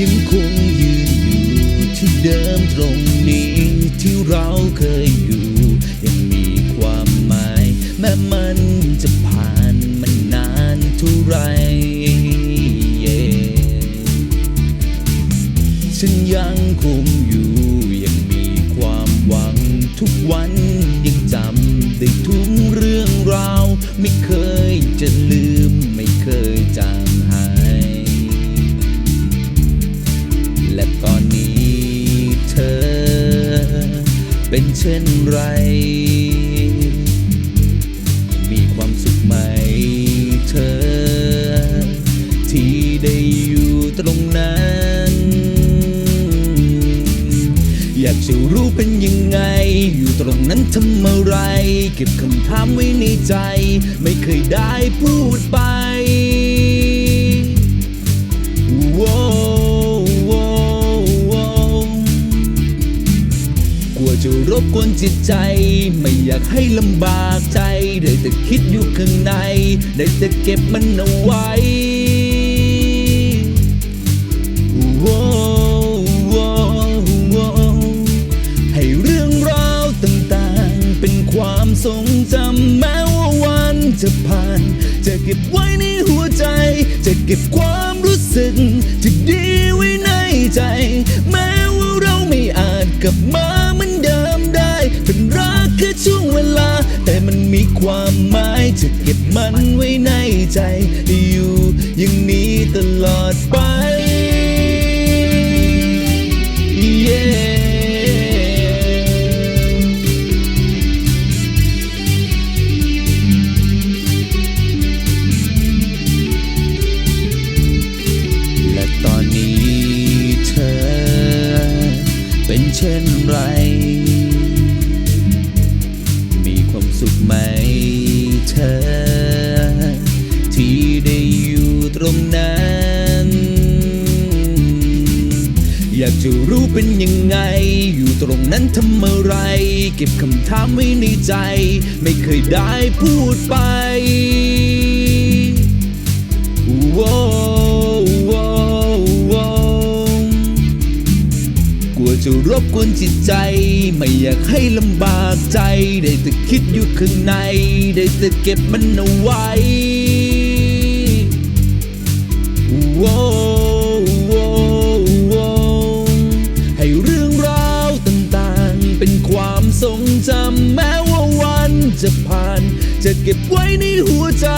ยังคงยืนอยู่ที่เดิมตรงนี้ที่เราเคยอยู่ ยังมีความหมาย แม้มันจะผ่านมันนานเท่าไร yeah. ฉันยังคงอยู่ ยังมีความหวังทุกวันยังจำได้ทุกเรื่องราว ไม่เคยจะลืม เป็นเช่นไร มีความสุขไหมเธอ ที่ได้อยู่ตรงนั้น อยากจะรู้เป็นยังไง อยู่ตรงนั้นทำอะไร เก็บคำถามไว้ในใจ ไม่เคยได้พูดไป จิตใจ ไม่อยากให้ลำบากใจ ได้แต่คิดอยู่ข้างใน ได้แต่เก็บมันเอาไว้ให้เรื่องราวต่างๆ เป็นความทรงจำแม้ว่าวันจะผ่าน จะเก็บไว้ในหัวใจ จะเก็บความรู้สึก มีความหมายจะเก็บมันไว้ในใจ อยู่อย่างนี้ตลอดไป Yeah และตอนนี้เธอเป็นเช่นไร สุขไหมเธอ ที่ได้อยู่ตรงนั้น อยากจะรู้เป็นยังไง อยู่ตรงนั้นทำอะไร เก็บคำถามไว้ในใจ ไม่เคยได้พูดไปว้ จะรบกวนจิตใจ ไม่อยากให้ลำบากใจ ได้แต่คิดอยู่ข้างใน ได้แต่เก็บมันเอาไว้ว้าวว้าวว้าวให้เรื่องราวต่างๆ เป็นความทรงจำแม้ว่าวันจะผ่าน จะเก็บไว้ในหัวใจ